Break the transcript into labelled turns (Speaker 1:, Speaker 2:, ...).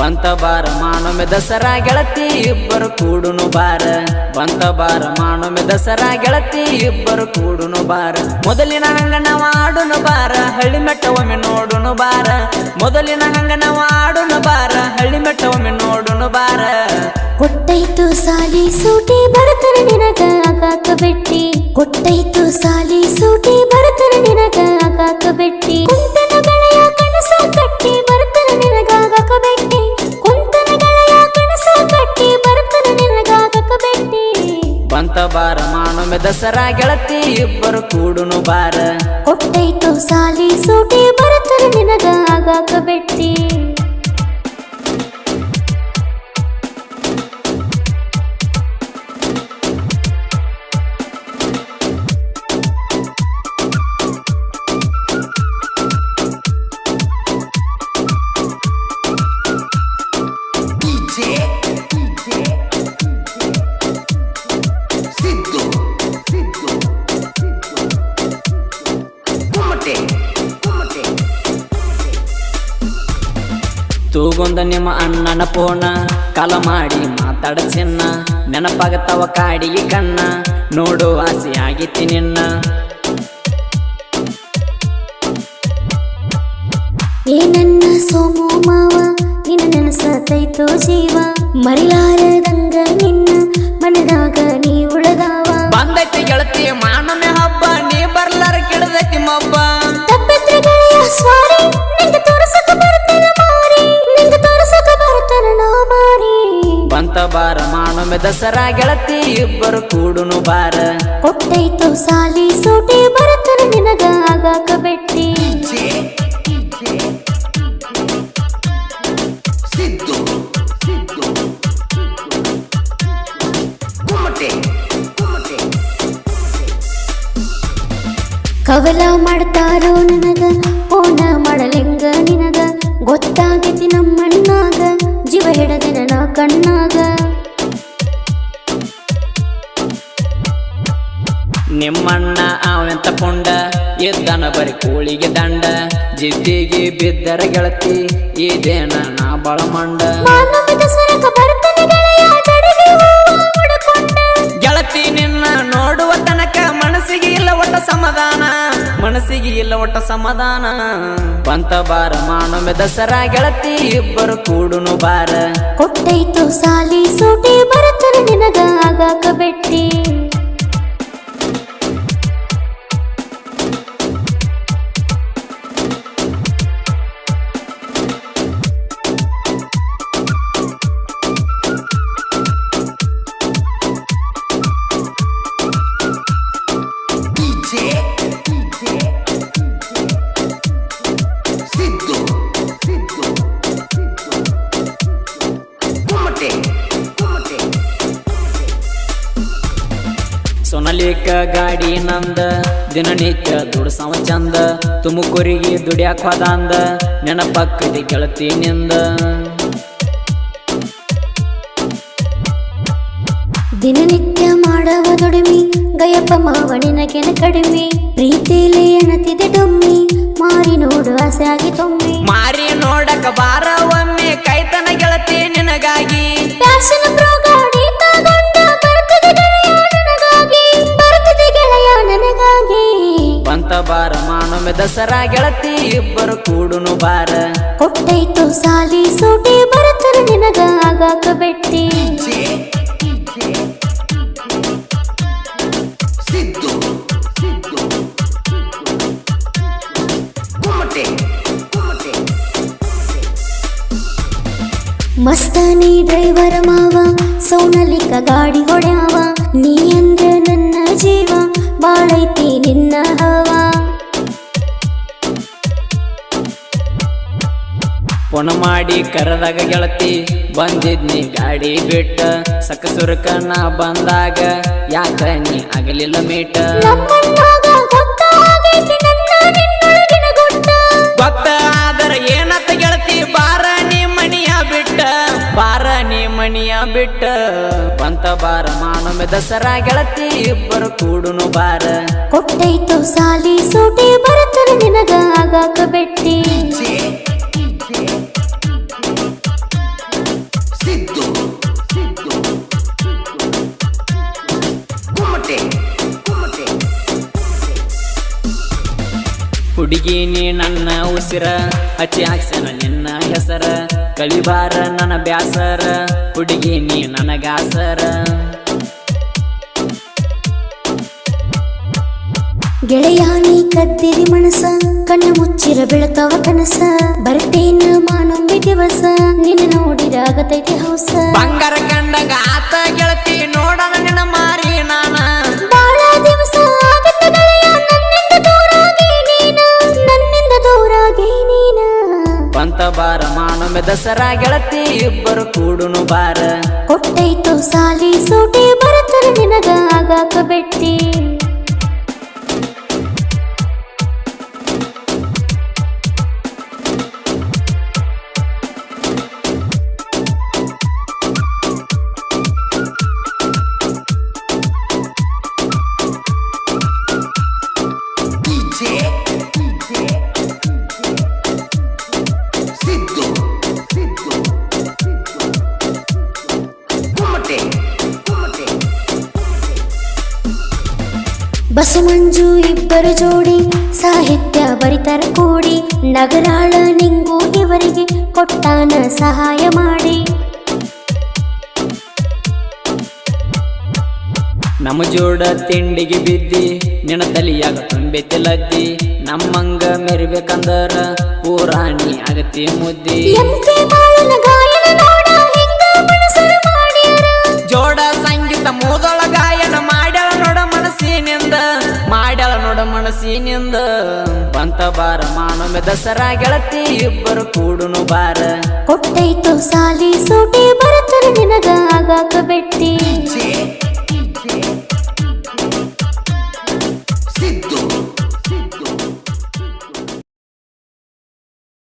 Speaker 1: ಬಂತ ಬಾರ ಮಾನೊಮ್ಮೆ ದಸರಾ ಗೆಳತಿ ಇಬ್ಬರು ಕೂಡುನು ಬಾರ. ಬಂತ ಬಾರ ಮಾನೊಮ್ಮೆ ದಸರಾ ಗೆಳತಿ ಇಬ್ಬರು ಕೂಡುನು ಬಾರ. ಮೊದಲಿನ ಗಂಗನವಾಡುನು ಬಾರ, ಹಳ್ಳಿ ಮೆಟ್ಟ ಒಮ್ಮೆ ನೋಡುನು ಬಾರ. ಮೊದಲಿನ ಗಂಗನವಾಡುನು ಬಾರ, ಹಳ್ಳಿ ಮೆಟ್ಟ ಒಮ್ಮೆ ನೋಡುನು ಬಾರ.
Speaker 2: ಕೊಟ್ಟೈತು ಸಾಲಿ ಸೂಟಿ ಬರುತ್ತನ ನಿನಗ ಆಗಾಕ ಬಿಟ್ಟಿ. ಕೊಟ್ಟೈತು ಸಾಲಿ ಸೂಟಿ ಬರುತ್ತನ ನಿನಗ
Speaker 1: ದಸರಾ ಗೆಳತಿ ಇಬ್ಬರು ಕೂಡುನು ಬಾರ.
Speaker 2: ಕೊಟ್ಟೈತು ಸಾಲಿ ಸೂಟಿ ಬರತರ ನಿನಗ ಆಗಾಕ ಬೆಟ್ಟಿ.
Speaker 1: ತೂಗೊಂದ ನಿಮ್ಮ ಅಣ್ಣನ ಪೋಣ. ಕಾಲ ಮಾಡಿ ಮಾತಾಡ ಚಿನ್ನ. ನೆನಪಾಗತ್ತವ ಕಾಡಿಗೆ ಕಣ್ಣ. ನೋಡು ಆಸೆ ಆಗಿತ್ತಿ ನಿನ್ನ.
Speaker 2: ಏ ನನ್ನ ಸೋಮು ಮಾವ, ನಿನ್ನ ನೆನಸತೈತೋ ಜೀವ. ಮರಿಲಾರದಂಗ
Speaker 1: ಬಂತ ಬಾರ. ಮಾನೊಮ್ಮೆ ದಸರಾ ಗೆಳತಿ ಇಬ್ಬರು ಕೂಡುನು ಬಾರ.
Speaker 2: ಕೊಟ್ಟೈತು ಸಾಲಿ ಸೂಟಿ ಬರತನ ನಿನಗ ಆಗಾಕ ಬೆಟ್ಟಿ.
Speaker 3: ಸಿದ್ದು ಸಿದ್ದು
Speaker 2: ಕವಲ ಮಾಡ್ತಾರೋ ನನಗ ಓನ ಮಾಡಲಿಂಗ ನಿನಗ ಗೊತ್ತಾಗೈತಿ ನಮ್ಮಣ್ಣಾಗ ಜೀವ ಹಿಡದಿನ ನಾ ಕಣ್ಣಾಗ.
Speaker 1: ನಿಮ್ಮಣ್ಣ ಅವೆಂತ ಪುಂಡ ಎದ್ದನ ಬರಿ ಕೋಳಿಗೆ ದಂಡ ಜಿದ್ದಿಗೆ ಬಿದ್ದರ ಗೆಳತಿ ಇದೇನ ನಾ ಬಳಮಂಡ. ಮನಸ್ಸಿಗೆ ಇಲ್ಲ ಒಟ್ಟ ಸಮಾಧಾನ. ಮನಸ್ಸಿಗೆ ಇಲ್ಲ ಒಟ್ಟ ಸಮಾಧಾನ. ಬಂತ ಬಾರ ಮಾನೊಮ್ಮೆ ದಸರಾ ಗೆಳತಿ ಇಬ್ಬರು ಕೂಡುನು ಬಾರ.
Speaker 2: ಕೊಟ್ಟೈತು ಸಾಲಿ ಸೂಟಿ ಬರುತ್ತನೆ ನಿನಗ ಆಗಾಕ ಬೆಟ್ಟಿ.
Speaker 1: ಸೊನಲಿಕ ಗಾಡಿ ನಂದ ದಿನನಿತ್ಯ ದುಡ್ಸವ ಚಂದ ತುಮಕೂರಿಗೆ ದುಡಿಯಾಕ ಹೋದಂದ ಕೆಳತಿ ನಿಂದ.
Speaker 2: ದಿನನಿತ್ಯ ಮಾಡವ ದುಡಿಮಿ ಮಾವಣಿನ ಕೆನ ಕಡಿಮೆ ಪ್ರೀತಿಲಿ ಎಣತಿದೆ ಡೊಮ್ಮಿ ಮಾರಿ ನೋಡು ಆಸೆ ಆಗಿ ತೊಮ್ಮಿ.
Speaker 1: ಮಾರಿ ನೋಡಕ ಬಾರ ಒಮ್ಮೆ ಕೈತನ ಗೆಳತಿ ನಿನಗಾಗಿ.
Speaker 2: ಫ್ಯಾಷನ್ ಪ್ರೋ ಗಾಡಿ ತಗೊಂಡ ಬರ್ತಿದೆ ಗೆಳೆಯ ನನಗಾಗಿ ಬರ್ತಿದೆ ಗೆಳೆಯ ನನಗಾಗಿ.
Speaker 1: ಬಂತ ಬಾರ ಮಾನೊಮ್ಮೆ ದಸರಾ ಗೆಳತಿ ಇಬ್ಬರು ಕೂಡುನು ಬಾರ.
Speaker 2: ಕೊಟ್ಟೈತು ಸಾಲಿ ಸೂಟಿ ಡ್ರೈವರ್ ಮಾವ ಸೋನಲಿಕ ಗಾಡಿ ಹೊಡ್ಯಾವ. ನೀ ಅಂದ್ರೆ ನನ್ನ ಜೀವ ಬಾಳೈತಿ ನಿನ್ನ ಹವ.
Speaker 1: ಪುಣ ಮಾಡಿ ಕರೆದಾಗ ಗೆಳತಿ ಬಂದಿದ್ನಿ ಗಾಡಿ ಬಿಟ್ಟ. ಸಕಸುರಕ ನಾ ಬಂದಾಗ ಯಾಕ ನೀ ಆಗಲಿಲ್ಲ ಮೀಟ. ಗೊತ್ತ ಆದರ ಏನತ್ತ ಗೆಳತಿ ಬಾರ ನೀ ಮನಿಯ ಬಿಟ್ಟ. ಬಾರ ನೀ ಮನಿಯ ಬಿಟ್ಟ ಪಂತ ಬಾರ ಮಾನೊಮ್ಮೆ ದಸರಾ ಗೆಳತಿ ಇಬ್ಬರು ಕೂಡುನು ಬಾರ.
Speaker 2: ಕೊಟ್ಟೈತು ಸಾಲಿ ಸೂಟಿ ಬರುತ್ತನೆ ನಿನಗ ಆಗಾಕ ಬೆಟ್ಟಿ.
Speaker 1: ಹುಡುಗಿ ನೀ ನನ್ನ ಉಸಿರ ಹಚ್ಚಿ ಹಾಕ್ಸನ ನಿನ್ನ ಹೆಸರ. ಕಲಿಬಾರ ನನ್ನ ಬ್ಯಾಸರ ಹುಡುಗಿ ನೀ ನನಗಾಸರ.
Speaker 2: ನೀ ಕದ್ದಿರಿ ಮನಸ ಕಣ್ಣ ಮುಚ್ಚಿರ ಬೆಳತವ ಕನಸ. ಬರ್ತೇನ ಮಾನೊಂಬಿ ದಿವಸ ನಿನ್ನ ನೋಡಿದಾಗತೈತಿ ಹೌಸ
Speaker 1: ಬಂಗಾರ ಕಂಡಂಗ ದಸರಾ ಗೆಳತಿ ಇಬ್ಬರು ಕೂಡುನು ಬಾರ.
Speaker 2: ಕೊಟ್ಟೈತು ಸಾಲಿ ಸೂಟಿ ಬರತರ ನಿನಗ ಆಗಾಕ ಬೆಟ್ಟಿ. ಬಸು ಮಂಜು ಇಬ್ಬರು ಜೋಡಿ ಸಾಹಿತ್ಯ ಬರಿತರ ಕೂಡಿ ನಗರಾಳ ನಿಂಗು ಇವರಿಗೆ ಕೊಟ್ಟಾನ ಸಹಾಯ ಮಾಡಿ.
Speaker 1: ನಮ್ಮ ಜೋಡ ತಿಂಡಿಗೆ ಬಿದ್ದಿ ನಿನ್ನ ತಲಿಯಾಗ ತುಂಬೆ ತಿಲದ್ದಿ ನಮ್ಮಂಗ ಮೆರಿಬೇಕಂದರ ಪೂರಾಣಿ ಆಗತಿ ಮುದ್ದಿ. ಮಾನೊಮ್ಮೆ ದಸರಾ ಗೆಳತಿ ಇಬ್ಬರು ಕೂಡುನು ಬಾರ.
Speaker 2: ಕೊಟ್ಟೈತು ಸಾಲಿ ಸೂಟಿ ಬರತನ ನಿನಗ ಆಗಾಕ ಬೆಟ್ಟಿ.